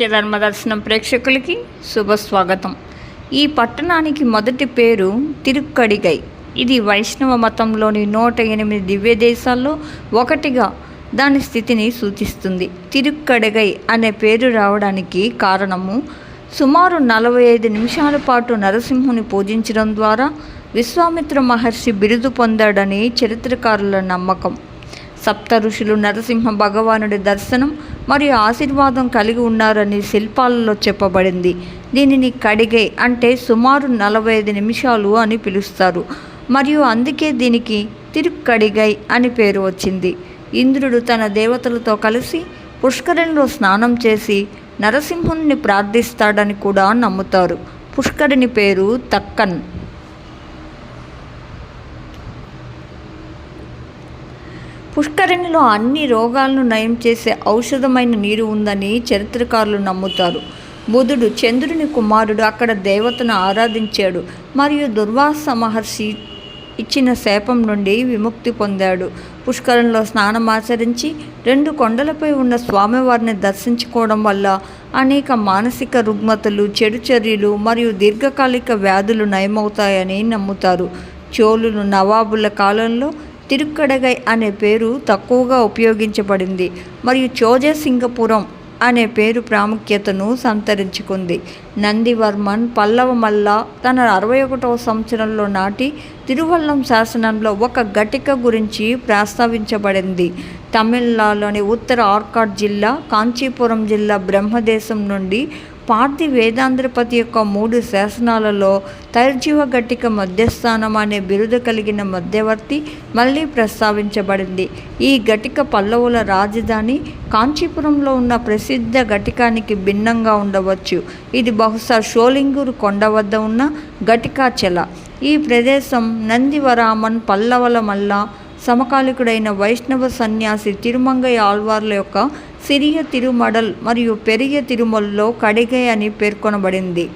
సత్యధర్మ దర్శనం ప్రేక్షకులకి శుభ స్వాగతం ఈ పట్టణానికి మొదటి పేరు తిరుక్కడిగై. ఇది వైష్ణవ మతంలోని నూట ఎనిమిది దివ్య దేశాల్లో ఒకటిగా దాని స్థితిని సూచిస్తుంది. తిరుక్కడిగై అనే పేరు రావడానికి కారణము సుమారు నలభై ఐదు నిమిషాల పాటు నరసింహుని పూజించడం ద్వారా విశ్వామిత్ర మహర్షి బిరుదు పొందాడని చరిత్రకారుల నమ్మకం. సప్త ఋషులు నరసింహ భగవానుడి దర్శనం మరియు ఆశీర్వాదం కలిగి ఉన్నారని శిల్పాలలో చెప్పబడింది. దీనిని కడిగే అంటే సుమారు నలభై ఐదు నిమిషాలు అని పిలుస్తారు. మరియు అందుకే దీనికి తిరుక్కడిగై అని పేరు వచ్చింది. ఇంద్రుడు తన దేవతలతో కలిసి పుష్కరిణిలో స్నానం చేసి నరసింహుణ్ణి ప్రార్థిస్తాడని కూడా నమ్ముతారు. పుష్కరిణి పేరు తక్కన్. పుష్కరిణిలో అన్ని రోగాలను నయం చేసే ఔషధమైన నీరు ఉందని చరిత్రకారులు నమ్ముతారు. బుధుడు చంద్రుని కుమారుడు అక్కడ దేవతను ఆరాధించాడు మరియు దుర్వాస మహర్షి ఇచ్చిన శాపం నుండి విముక్తి పొందాడు. పుష్కరంలో స్నానం ఆచరించి రెండు కొండలపై ఉన్న స్వామివారిని దర్శించుకోవడం వల్ల అనేక మానసిక రుగ్మతలు చెడు చర్యలు మరియు దీర్ఘకాలిక వ్యాధులు నయమవుతాయని నమ్ముతారు. చోళులు నవాబుల కాలంలో తిరుక్కడగై అనే పేరు తక్కువగా ఉపయోగించబడింది. మరియు చోజసింగపురం అనే పేరు ప్రాముఖ్యతను సంతరించుకుంది. నందివర్మన్ పల్లవ మల్ల తన అరవై ఒకటవ సంవత్సరంలో నాటి తిరువల్లం శాసనంలో ఒక ఘటిక గురించి ప్రస్తావించబడింది. తమిళనాడులోని ఉత్తర ఆర్కాడ్ జిల్లా కాంచీపురం జిల్లా బ్రహ్మదేశం నుండి పార్థి వేదాంధ్రపతి యొక్క మూడు శాసనాలలో తర్జీవ ఘటిక మధ్యస్థానం అనే బిరుదు కలిగిన మధ్యవర్తి మళ్ళీ ప్రస్తావించబడింది. ఈ ఘటిక పల్లవుల రాజధాని కాంచీపురంలో ఉన్న ప్రసిద్ధ ఘటికానికి భిన్నంగా ఉండవచ్చు. ఇది బహుశా షోలింగూరు కొండ వద్ద ఉన్న ఘటికాచల. ఈ ప్రదేశం నందివరామన్ పల్లవల మల్ల సమకాలికుడైన వైష్ణవ సన్యాసి తిరుమంగై ఆల్వార్ల యొక్క సిరియ తిరుమడల్ మరియు పెరియ తిరుమలలో కడిగై అని పేర్కొనబడింది.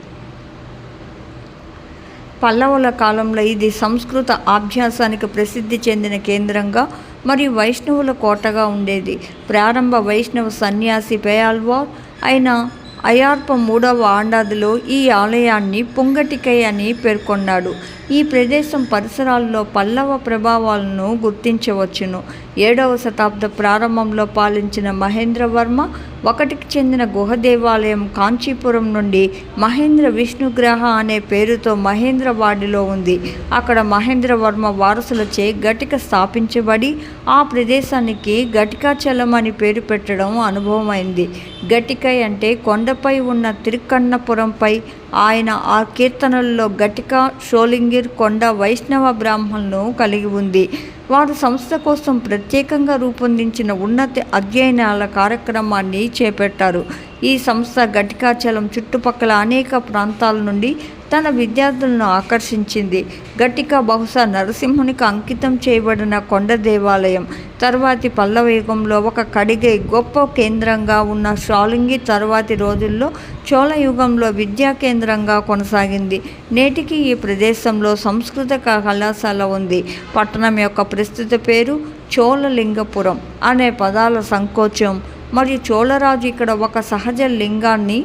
పల్లవుల కాలంలో ఇది సంస్కృత అభ్యాసానికి ప్రసిద్ధి చెందిన కేంద్రంగా మరియు వైష్ణవుల కోటగా ఉండేది. ప్రారంభ వైష్ణవ సన్యాసి పేయాల్వార్ అయిన అయార్ప మూడవ ఆండాదిలో ఈ ఆలయాన్ని పొంగటికై అని పేర్కొన్నాడు. ఈ ప్రదేశం పరిసరాల్లో పల్లవ ప్రభావాలను గుర్తించవచ్చును. ఏడవ శతాబ్ద ప్రారంభంలో పాలించిన మహేంద్రవర్మ ఒకటికి చెందిన గుహ దేవాలయం కాంచీపురం నుండి మహేంద్ర విష్ణుగ్రహ అనే పేరుతో మహేంద్రవాడిలో ఉంది. అక్కడ మహేంద్రవర్మ వారసులచే ఘటిక స్థాపించబడి ఆ ప్రదేశానికి ఘటికాచలం అని పేరు పెట్టడం అనుభవమైంది. ఘటికై అంటే కొండపై ఉన్న తిరుకన్నపురంపై ఆయన ఆ కీర్తనల్లో ఘటిక షోలింగిర్ కొండ వైష్ణవ బ్రాహ్మణులను కలిగి ఉంది. వారు సంస్థ కోసం ప్రత్యేకంగా రూపొందించిన ఉన్నత అధ్యయనాల కార్యక్రమాన్ని చేపట్టారు. ఈ సంస్థ ఘటికాచలం చుట్టుపక్కల అనేక ప్రాంతాల నుండి తన విద్యార్థులను ఆకర్షించింది. గట్టిక బహుశా నరసింహునికి అంకితం చేయబడిన కొండ దేవాలయం. తర్వాతి పల్లవ యుగంలో ఒక కడిగై గొప్ప కేంద్రంగా ఉన్న షాలింగి తర్వాతి రోజుల్లో చోళ యుగంలో విద్యా కేంద్రంగా కొనసాగింది. నేటికి ఈ ప్రదేశంలో సంస్కృత కళాశాల ఉంది. పట్టణం యొక్క ప్రస్తుత పేరు చోళలింగపురం అనే పదాల సంకోచం. మరియు చోళరాజు ఇక్కడ ఒక సహజ లింగాన్ని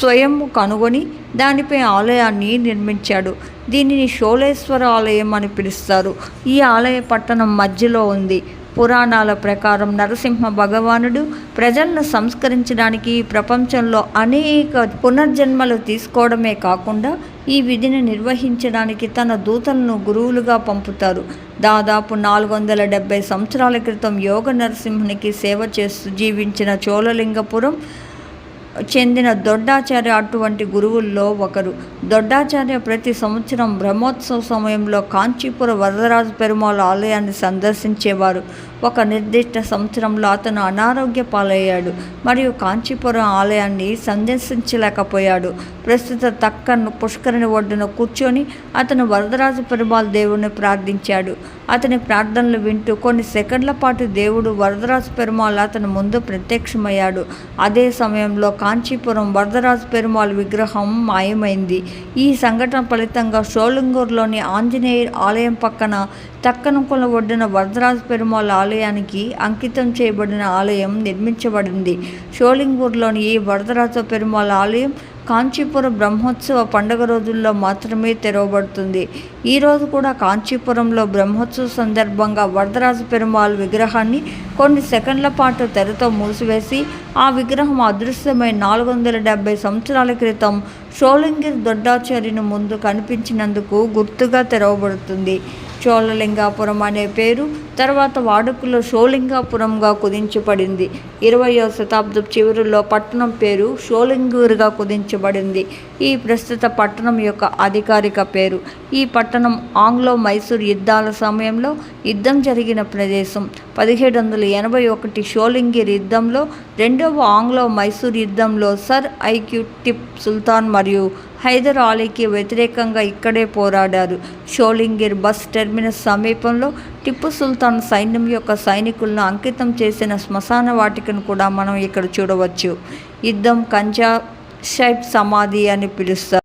స్వయం కనుగొని దానిపై ఆలయాన్ని నిర్మించాడు. దీనిని షోలేశ్వర ఆలయం అని పిలుస్తారు. ఈ ఆలయ పట్టణం మధ్యలో ఉంది. పురాణాల ప్రకారం నరసింహ భగవానుడు ప్రజలను సంస్కరించడానికి ప్రపంచంలో అనేక పునర్జన్మలు తీసుకోవడమే కాకుండా ఈ విధిని నిర్వహించడానికి తన దూతలను గురువులుగా పంపుతారు. దాదాపు నాలుగు వందల డెబ్బై సంవత్సరాల క్రితం యోగ నరసింహునికి సేవ చేస్తూ జీవించిన చోళలింగపురం చెందిన దొడ్డాచార్య అటువంటి గురువుల్లో ఒకరు. దొడ్డాచార్య ప్రతి సంవత్సరం బ్రహ్మోత్సవ సమయంలో కాంచీపుర వరదరాజు పెరుమాళ ఆలయాన్ని సందర్శించేవారు. ఒక నిర్దిష్ట సంవత్సరంలో అతను అనారోగ్య పాలయ్యాడు మరియు కాంచీపురం ఆలయాన్ని సందర్శించలేకపోయాడు. ప్రస్తుత తక్కను పుష్కరిణి ఒడ్డున కూర్చొని అతను వరదరాజు పెరుమాళ దేవుడిని ప్రార్థించాడు. అతని ప్రార్థనలు వింటూ కొన్ని సెకండ్ల పాటు దేవుడు వరదరాజు పెరుమాళ్ అతని ముందు ప్రత్యక్షమయ్యాడు. అదే సమయంలో కాంచీపురం వరదరాజు పెరుమాళ్ విగ్రహం మాయమైంది. ఈ సంఘటన ఫలితంగా షోలింగూరులోని ఆంజనేయ ఆలయం పక్కన తక్కనకుల ఒడ్డున వరదరాజు పెరుమాళ్ ఆలయానికి అంకితం చేయబడిన ఆలయం నిర్మించబడింది. షోలింగూర్లోని ఈ వరదరాజు పెరుమాళ్ ఆలయం కాంచీపురం బ్రహ్మోత్సవ పండుగ రోజుల్లో మాత్రమే తెరవబడుతుంది. ఈరోజు కూడా కాంచీపురంలో బ్రహ్మోత్సవ సందర్భంగా వరదరాజు పెరుమాళ్ విగ్రహాన్ని కొన్ని సెకండ్ల పాటు తెరతో మూసివేసి ఆ విగ్రహం అదృశ్యమై నాలుగు వందల డెబ్బై సంవత్సరాల క్రితం షోలింగిర్ దొడ్డాచార్యుని ముందు కనిపించినందుకు గుర్తుగా తెరవబడుతుంది. చోళలింగాపురం అనే పేరు తర్వాత వాడుకలో షోలింగాపురంగా కుదించబడింది. ఇరవయో శతాబ్దం చివరిలో పట్టణం పేరు షోలింగూరుగా కుదించబడింది. ఈ ప్రస్తుత పట్టణం యొక్క అధికారిక పేరు. ఈ పట్టణం ఆంగ్లో మైసూర్ యుద్ధాల సమయంలో యుద్ధం జరిగిన ప్రదేశం. పదిహేడు వందల ఎనభై ఒకటి షోలింగిర్ యుద్ధంలో రెండవ ఆంగ్లో మైసూర్ యుద్ధంలో సర్ ఐక్యూ టిప్ సుల్తాన్ మరియు హైదర్ అలీకి వ్యతిరేకంగా ఇక్కడే పోరాడారు. షోలింగిర్ బస్ టెర్మినస్ సమీపంలో టిప్పు సుల్తాన్ సైన్యం యొక్క సైనికులను అంకితం చేసిన శ్మశాన వాటికను కూడా మనం ఇక్కడ చూడవచ్చు. యుద్ధం కంజా షైబ్ సమాధి అని పిలుస్తారు.